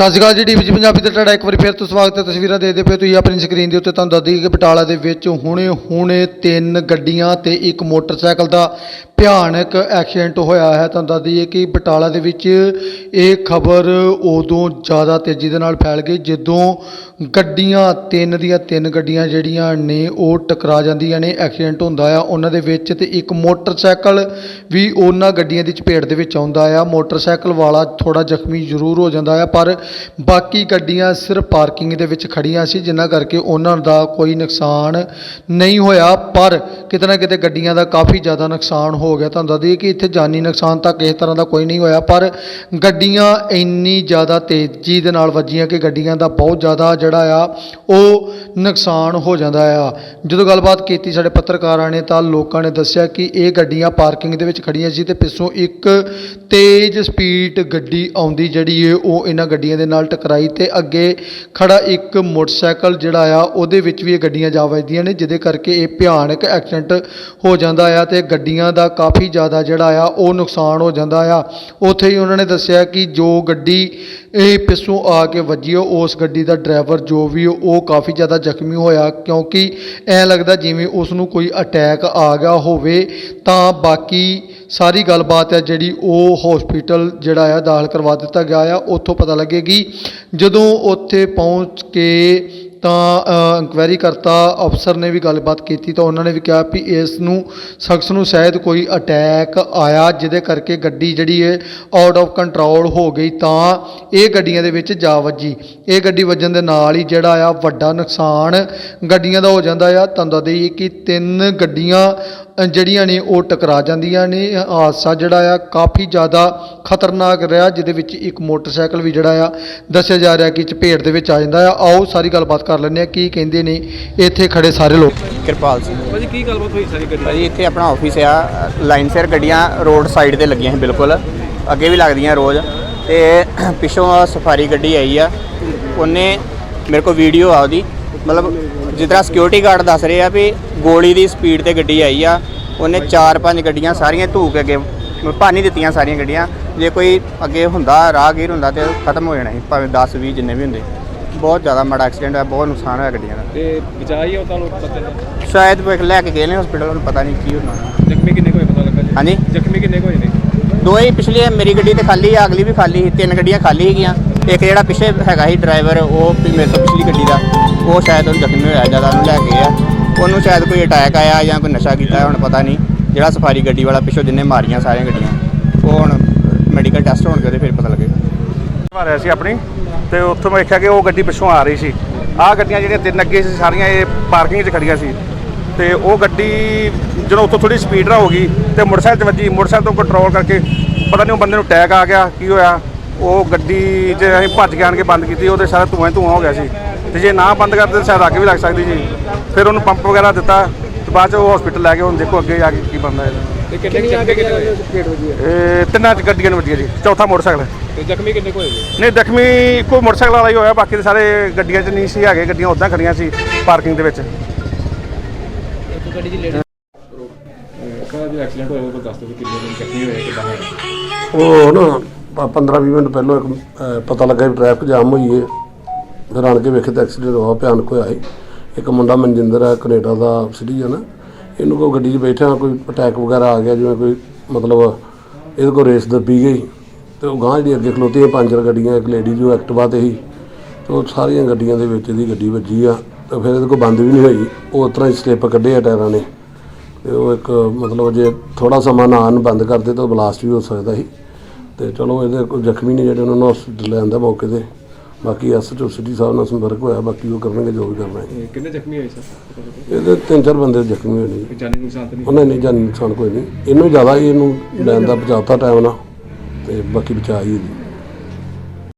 ਸਤਿ ਸ਼੍ਰੀ ਅਕਾਲ ਜੀ ਟੀਵੀ ਪੰਜਾਬੀ ਤੇ ਤੁਹਾਡਾ ਇੱਕ ਵਾਰੀ ਫਿਰ ਤੋਂ ਸਵਾਗਤ ਹੈ ਤਸਵੀਰਾਂ ਦੇਖਦੇ ਪਏ ਤੁਸੀਂ ਆਪਣੀ ਸਕਰੀਨ ਦੇ ਉੱਤੇ। ਤੁਹਾਨੂੰ ਦੱਸ ਦਈਏ ਕਿ ਬਟਾਲਾ ਦੇ ਵਿੱਚ ਹੁਣੇ ਹੁਣੇ ਤਿੰਨ ਗੱਡੀਆਂ ਤੇ ਇੱਕ ਮੋਟਰਸਾਈਕਲ ਦਾ ਭਿਆਨਕ ਐਕਸੀਡੈਂਟ ਹੋਇਆ ਹੈ। ਤੁਹਾਨੂੰ ਦੱਸ ਦਈਏ ਕਿ ਬਟਾਲਾ ਦੇ ਵਿੱਚ ਇਹ ਖਬਰ ਉਦੋਂ ਜ਼ਿਆਦਾ ਤੇਜ਼ੀ ਦੇ ਨਾਲ ਫੈਲ ਗਈ, ਜਦੋਂ ਗੱਡੀਆਂ, ਤਿੰਨ ਦੀਆਂ ਤਿੰਨ ਗੱਡੀਆਂ ਜਿਹੜੀਆਂ ਨੇ, ਉਹ ਟਕਰਾ ਜਾਂਦੀਆਂ ਨੇ, ਐਕਸੀਡੈਂਟ ਹੁੰਦਾ ਆ ਉਹਨਾਂ ਦੇ ਵਿੱਚ ਤੇ ਇੱਕ ਮੋਟਰਸਾਈਕਲ ਵੀ ਉਹਨਾਂ ਗੱਡੀਆਂ ਦੀ ਚਪੇਟ ਦੇ ਵਿੱਚ ਆਉਂਦਾ ਆ। ਮੋਟਰਸਾਈਕਲ ਵਾਲਾ ਥੋੜਾ ਜ਼ਖਮੀ ਜ਼ਰੂਰ ਹੋ ਜਾਂਦਾ ਆ, ਪਰ ਬਾਕੀ ਗੱਡੀਆਂ ਸਿਰਫ ਪਾਰਕਿੰਗ ਦੇ ਵਿੱਚ ਖੜੀਆਂ ਸੀ ਜਿਨ੍ਹਾਂ ਕਰਕੇ ਉਹਨਾਂ ਦਾ ਕੋਈ ਨੁਕਸਾਨ ਨਹੀਂ ਹੋਇਆ। ਪਰ ਕਿਤੇ ਨਾ ਕਿਤੇ ਗੱਡੀਆਂ ਦਾ ਕਾਫੀ ਜ਼ਿਆਦਾ ਨੁਕਸਾਨ ਹੋ ਹੋ ਗਿਆ ਤੁਹਾਨੂੰ ਦੱਸ ਦਈਏ ਕਿ ਇੱਥੇ ਜਾਨੀ ਨੁਕਸਾਨ ਤਾਂ ਕਿਸੇ ਤਰ੍ਹਾਂ ਦਾ ਕੋਈ ਨਹੀਂ ਹੋਇਆ, ਪਰ ਗੱਡੀਆਂ ਇੰਨੀ ਜ਼ਿਆਦਾ ਤੇਜ਼ੀ ਦੇ ਨਾਲ ਵੱਜੀਆਂ ਕਿ ਗੱਡੀਆਂ ਦਾ ਬਹੁਤ ਜ਼ਿਆਦਾ ਜਿਹੜਾ ਆ, ਉਹ ਨੁਕਸਾਨ ਹੋ ਜਾਂਦਾ ਆ। ਜਦੋਂ ਗੱਲਬਾਤ ਕੀਤੀ ਸਾਡੇ ਪੱਤਰਕਾਰਾਂ ਨੇ ਤਾਂ ਲੋਕਾਂ ਨੇ ਦੱਸਿਆ ਕਿ ਇਹ ਗੱਡੀਆਂ ਪਾਰਕਿੰਗ ਦੇ ਵਿੱਚ ਖੜੀਆਂ ਸੀ ਤੇ ਪਿੱਛੋਂ ਇੱਕ ਤੇਜ਼ ਸਪੀਡ ਗੱਡੀ ਆਉਂਦੀ ਜਿਹੜੀ ਏ, ਉਹ ਇਹਨਾਂ ਗੱਡੀਆਂ ਦੇ ਨਾਲ ਟਕਰਾਈ ਤੇ ਅੱਗੇ ਖੜਾ ਇੱਕ ਮੋਟਰਸਾਈਕਲ ਜਿਹੜਾ ਆ, ਉਹਦੇ ਵਿੱਚ ਵੀ ਇਹ ਗੱਡੀਆਂ ਜਾ ਵੱਜਦੀਆਂ ਨੇ, ਜਿਹਦੇ ਕਰਕੇ ਇਹ ਭਿਆਨਕ ਐਕਸੀਡੈਂਟ ਹੋ ਜਾਂਦਾ ਆ ਤੇ ਗੱਡੀਆਂ ਦਾ ਕਾਫੀ ਜ਼ਿਆਦਾ ਜਿਹੜਾ ਆ, ਉਹ ਨੁਕਸਾਨ ਹੋ ਜਾਂਦਾ ਆ। ਉੱਥੇ ਹੀ ਉਹਨਾਂ ਨੇ ਦੱਸਿਆ ਕਿ ਜੋ ਗੱਡੀ, ਇਹ ਪਿੱਛੋਂ ਆ ਕੇ ਵੱਜੀ ਉਸ ਗੱਡੀ ਦਾ ਡਰਾਈਵਰ ਜੋ ਵੀ ਉਹ ਕਾਫੀ ਜ਼ਿਆਦਾ ਜ਼ਖਮੀ ਹੋਇਆ। ਕਿਉਂਕਿ ਐ ਲੱਗਦਾ ਜਿਵੇਂ ਉਸ ਨੂੰ ਕੋਈ ਅਟੈਕ ਆ ਗਿਆ ਹੋਵੇ, ਤਾਂ ਬਾਕੀ ਸਾਰੀ ਗੱਲਬਾਤ ਹੈ ਜਿਹੜੀ ਉਹ ਹਸਪੀਟਲ ਜਿਹੜਾ ਆ ਦਾਖਲ ਕਰਵਾ ਦਿੱਤਾ ਗਿਆ ਆ, ਉੱਥੋਂ ਪਤਾ ਲੱਗੇਗੀ। ਜਦੋਂ ਉੱਥੇ ਪਹੁੰਚ ਕੇ ਤਾਂ ਇਨਕੁਆਇਰੀ ਕਰਤਾ ਅਫਸਰ ਨੇ ਵੀ ਗੱਲਬਾਤ ਕੀਤੀ ਤਾਂ ਉਹਨਾਂ ਨੇ ਵੀ ਕਿਹਾ ਵੀ ਇਸ ਨੂੰ, ਸ਼ਖਸ ਨੂੰ ਸ਼ਾਇਦ ਕੋਈ ਅਟੈਕ ਆਇਆ ਜਿਹਦੇ ਕਰਕੇ ਗੱਡੀ ਜਿਹੜੀ ਹੈ ਆਊਟ ਆਫ ਕੰਟਰੋਲ ਹੋ ਗਈ ਤਾਂ ਇਹ ਗੱਡੀਆਂ ਦੇ ਵਿੱਚ ਜਾ ਵੱਜੀ। ਇਹ ਗੱਡੀ ਵੱਜਣ ਦੇ ਨਾਲ ਹੀ ਜਿਹੜਾ ਆ ਵੱਡਾ ਨੁਕਸਾਨ ਗੱਡੀਆਂ ਦਾ ਹੋ ਜਾਂਦਾ ਆ। ਤੁਹਾਨੂੰ ਦੱਸ ਦਈਏ ਕਿ ਤਿੰਨ ਗੱਡੀਆਂ ਜਿਹੜੀਆਂ ਨੇ ਉਹ ਟਕਰਾ ਜਾਂਦੀਆਂ ਨੇ। ਹਾਦਸਾ ਜਿਹੜਾ ਆ ਕਾਫੀ ਜ਼ਿਆਦਾ ਖਤਰਨਾਕ ਰਿਹਾ ਜਿਹਦੇ ਵਿੱਚ ਇੱਕ ਮੋਟਰਸਾਈਕਲ ਵੀ ਜਿਹੜਾ ਆ ਦੱਸਿਆ ਜਾ ਰਿਹਾ ਕਿ ਚਪੇਟ ਦੇ ਵਿੱਚ ਆ ਜਾਂਦਾ ਆ। ਆਓ ਸਾਰੀ ਗੱਲਬਾਤ ਕਰ ਲੈਂਦੇ ਆ ਕੀ ਕਹਿੰਦੇ ਨੇ ਇੱਥੇ ਖੜੇ ਸਾਰੇ ਲੋਕ। ਕਿਰਪਾਲ ਸਿੰਘ। ਭਾਜੀ ਕੀ ਗੱਲਬਾਤ ਹੋਈ ਸਾਰੀ ਗੱਡੀ? ਭਾਜੀ ਇੱਥੇ ਆਪਣਾ ਆਫਿਸ ਆ ਲਾਈਨ ਸਿਰ ਗੱਡੀਆਂ ਰੋਡ ਸਾਈਡ ਤੇ ਲੱਗੀਆਂ ਸੀ ਬਿਲਕੁਲ। ਅੱਗੇ ਵੀ ਲੱਗਦੀਆਂ ਰੋਜ਼। ਤੇ ਪਿੱਛੋਂ ਸਫਾਰੀ ਗੱਡੀ ਆਈ ਆ। ਉਹਨੇ ਮੇਰੇ ਕੋਲ ਵੀਡੀਓ ਆ ਉਹਦੀ। ਮਤਲਬ ਜਿਸ ਤਰ੍ਹਾਂ ਸਿਕਿਉਰਿਟੀ ਗਾਰਡ ਦੱਸ ਰਹੇ ਆ ਵੀ ਗੋਲੀ ਦੀ ਸਪੀਡ ਤੇ ਗੱਡੀ ਆਈ ਆ। ਉਹਨੇ ਚਾਰ ਪੰਜ ਗੱਡੀਆਂ ਸਾਰੀਆਂ ਧੂ ਕੇ ਅੱਗੇ ਭਾਨੀ ਦਿੱਤੀਆਂ ਸਾਰੀਆਂ ਗੱਡੀਆਂ। ਜੇ ਕੋਈ ਅੱਗੇ ਹੁੰਦਾ ਰਾਹਗੀਰ ਹੁੰਦਾ ਤੇ ਖਤਮ ਹੋ ਜਾਣਾ ਸੀ ਭਾਵੇਂ 10 20 ਜਿੰਨੇ ਵੀ ਹੁੰਦੇ। ਬਹੁਤ ਜ਼ਿਆਦਾ ਮਾੜਾ ਐਕਸੀਡੈਂਟ ਹੋਇਆ ਬਹੁਤ ਨੁਕਸਾਨ ਹੋਇਆ ਗੱਡੀਆਂ ਦਾ। ਤੇ ਬਚਾਈ ਉਹ ਤੁਹਾਨੂੰ ਪਤਾ ਨਹੀਂ ਸ਼ਾਇਦ ਵੇਖ ਲੈ ਕੇ ਗਏ ਨੇ ਹਸਪੀਟਲ ਹੁਣ ਪਤਾ ਨਹੀਂ ਕੀ ਹੋਣਾ। ਜ਼ਖਮੀ ਕਿੰਨੇ ਕੋਈ ਪਤਾ ਲੱਗਾ ਹਾਂਜੀ? ਜ਼ਖਮੀ ਕਿੰਨੇ ਕੋਈ ਨੇ? ਦੋ ਹੀ ਪਿਛਲੀ ਮੇਰੀ ਗੱਡੀ ਤੇ ਖਾਲੀ ਆ ਅਗਲੀ ਵੀ ਖਾਲੀ ਸੀ ਤਿੰਨ ਗੱਡੀਆਂ ਖਾਲੀ ਹੈਗੀਆਂ ਇੱਕ ਜਿਹੜਾ ਪਿੱਛੇ ਹੈਗਾ ਸੀ ਡਰਾਈਵਰ ਉਹ ਵੀ ਮੇਰੇ ਤੋਂ ਪਿਛਲੀ ਗੱਡੀ ਦਾ ਉਹ ਸ਼ਾਇਦ ਉਹ ਜ਼ਖਮੀ ਹੋਇਆ ਜ਼ਿਆਦਾ ਉਹਨੂੰ ਲੈ ਕੇ ਆ ਉਹਨੂੰ ਸ਼ਾਇਦ ਕੋਈ ਅਟੈਕ ਆਇਆ ਜਾਂ ਕੋਈ ਨਸ਼ਾ ਕੀਤਾ, ਹੁਣ ਪਤਾ ਨਹੀਂ। ਜਿਹੜਾ ਸਫਾਰੀ ਗੱਡੀ ਵਾਲਾ ਪਿੱਛੋਂ ਜਿੰਨੇ ਮਾਰੀਆਂ ਸਾਰੀਆਂ ਗੱਡੀਆਂ, ਉਹ ਹੁਣ ਮੈਡੀਕਲ ਟੈਸਟ ਹੋਣਗੇ ਉਹਦੇ, ਫਿਰ ਪਤਾ ਲੱਗੇਗਾ। ਆ ਰਿਹਾ ਸੀ ਆਪਣੀ, ਤੇ ਉੱਥੋਂ ਮੈਂ ਵੇਖਿਆ ਕਿ ਉਹ ਗੱਡੀ ਪਿੱਛੋਂ ਆ ਰਹੀ ਸੀ। ਆਹ ਗੱਡੀਆਂ ਜਿਹੜੀਆਂ ਤਿੰਨ ਅੱਗੇ ਸੀ, ਸਾਰੀਆਂ ਇਹ ਪਾਰਕਿੰਗ 'ਚ ਖੜੀਆਂ ਸੀ। ਤੇ ਉਹ ਗੱਡੀ ਜਦੋਂ ਉੱਥੋਂ ਥੋੜੀ ਸਪੀਡ ਰਾ ਹੋ ਗਈ, ਤੇ ਮੋਟਰਸਾਈਕਲ 'ਚ ਵੱਜੀ। ਮੋਟਰਸਾਈਕਲ ਤੋਂ ਕੰਟਰੋਲ ਕਰਕੇ ਪਤਾ ਨਹੀਂ ਉਹ ਬੰਦੇ ਨੂੰ ਅਟੈਕ ਆ ਗਿਆ, ਕੀ ਹੋਇਆ। ਉਹ ਗੱਡੀ ਜੇ ਅਸੀਂ ਭੱਜ ਕੇ ਆਣ ਕੇ ਬੰਦ ਕੀਤੀ, ਉਹਦੇ ਸਾਰਾ ਧੂਆਂ ਹੀ ਧੂਆਂ ਹੋ ਗਿਆ ਸੀ। ਤੇ ਜੇ ਨਾ ਬੰਦ ਕਰਦੇ ਤਾਂ ਸ਼ਾਇਦ ਅੱਗ ਵੀ ਲੱਗ ਸਕਦੀ ਸੀ। ਫਿਰ ਉਹਨੂੰ ਪੰਪ ਵਗੈਰਾ ਦਿੱਤਾ ਤੇ ਬਾਅਦ 'ਚ ਉਹ ਹਸਪੀਟਲ ਲੈ ਗਏ ਹੁਣ ਦੇਖੋ ਅੱਗੇ ਜਾ ਕੇ ਕੀ ਬਣਦਾ ਇਹਦਾ। ਤੇ ਕਿੰਨੇ ਕੁ ਜ਼ਖਮੀ ਕਿੰਨੇ ਹੋਏ ਇਹ ਤਿੰਨਾਂ 'ਚ ਗੱਡੀਆਂ ਨੂੰ ਵੱਜੀਆਂ ਜੀ ਚੌਥਾ ਮੋਟਰਸਾਈਕਲ ਹੈ। ਤੇ ਜ਼ਖਮੀ ਕਿੰਨੇ ਕੋਈ ਹੋਏ ਨਹੀਂ ਜ਼ਖਮੀ ਕੋਈ ਮੋਟਰਸਾਈਕਲ ਵਾਲਾ ਹੀ ਹੋਇਆ ਬਾਕੀ ਦੇ ਸਾਰੇ ਗੱਡੀਆਂ 'ਚ ਨਹੀਂ ਸੀ ਹੈਗੇ ਗੱਡੀਆਂ ਉਦਾਂ ਖੜੀਆਂ ਸੀ ਪਾਰਕਿੰਗ ਦੇ ਵਿੱਚ। ਕਾ ਵੀ ਐਕਸੀਡੈਂਟ ਹੋਇਆ ਉਹ ਦੱਸ ਦਿਓ ਵੀ ਕਿੰਨੇ ਦਿਨ ਜ਼ਖਮੀ ਹੋਏ ਕਿੱਦਾਂ ਹੋਇਆ ਉਹ ਨਾ 15-20 ਮਿੰਟ ਪਹਿਲਾਂ ਇੱਕ ਅਹ, ਪਤਾ ਲੱਗਾ ਵੀ ਟ੍ਰੈਫਿਕ ਜਾਮ ਹੋਈ ਹੈ ਫਿਰ ਆਣ ਕੇ ਵੇਖੇ ਤਾਂ ਐਕਸੀਡੈਂਟ ਹੋਇਆ ਭਿਆਨਕ ਹੋਇਆ ਸੀ। ਇੱਕ ਮੁੰਡਾ ਮਨਜਿੰਦਰ ਹੈ, ਕੈਨੇਡਾ ਦਾ ਸਿਟੀਜ਼ਨ ਹੈ। ਇਹਨੂੰ ਕੋਈ ਗੱਡੀ 'ਚ ਬੈਠਿਆ ਕੋਈ ਅਟੈਕ ਵਗੈਰਾ ਆ ਗਿਆ, ਜਿਵੇਂ ਕੋਈ ਮਤਲਬ ਇਹਦੇ ਕੋਲ ਰੇਸ ਦੱਬੀ ਗਈ। ਤੇ ਉਹ ਗਾਂਹ ਜਿਹੜੀ ਅੱਗੇ ਖਲੋਤੀ ਹੈ ਪੰਜ ਗੱਡੀਆਂ, ਇੱਕ ਲੇਡੀ ਜੋ ਐਕਟਿਵਾ ਤੇ ਸੀ। ਤੇ ਉਹ ਸਾਰੀਆਂ ਗੱਡੀਆਂ ਦੇ ਵਿੱਚ ਇਹਦੀ ਗੱਡੀ ਵੱਜੀ ਆ। ਤੇ ਫਿਰ ਇਹਦੇ ਕੋਲ ਬੰਦ ਵੀ ਨਹੀਂ ਹੋਈ। ਉਹ ਉਸ ਤਰ੍ਹਾਂ ਹੀ ਸਲਿੱਪ ਕੱਢੇ ਆ ਟਾਇਰਾਂ ਨੇ। ਤੇ ਉਹ ਇੱਕ ਮਤਲਬ ਜੇ ਥੋੜਾ ਸਮਾਂ ਨਾ ਆਉਣ, ਬੰਦ ਕਰਦੇ ਤਾਂ ਬਲਾਸਟ ਵੀ ਹੋ ਸਕਦਾ ਸੀ। ਤੇ ਚਲੋ ਇਹਦੇ ਕੋਈ ਜ਼ਖਮੀ ਨੇ ਜਿਹੜੇ ਉਹਨਾਂ ਨੂੰ ਹਸਪੀਟਲ ਲਿਆਂਦਾ ਮੌਕੇ ਤੇ। ਬਾਕੀ ਐਸਐਚਓ ਸਿਟੀ ਸਾਹਿਬ ਨਾਲ ਸੰਪਰਕ ਹੋਇਆ ਬਾਕੀ ਉਹ ਕਰਨਗੇ ਜੋ ਵੀ ਕਰਨਾ ਹੈ। ਇਹ ਕਿੰਨੇ ਜ਼ਖਮੀ ਹੋਏ ਸਰ? ਇਹਦੇ ਤਿੰਨ ਚਾਰ ਬੰਦੇ ਜ਼ਖਮੀ ਹੋਏ ਨੇ। ਜਾਨੀ ਨੁਕਸਾਨ ਤਾਂ ਨਹੀਂ? ਉਹਨਾਂ ਨੇ ਜਾਨੀ ਨੁਕਸਾਨ ਕੋਈ ਨਹੀਂ। ਇਹਨੂੰ ਜ਼ਿਆਦਾ ਹੀ ਇਹਨੂੰ ਲੈਣ ਦਾ ਬਚਾਤਾ ਟਾਈਮ ਨਾਲ। ਤੇ ਬਾਕੀ ਬਚਾ ਹੀ ਜੀ।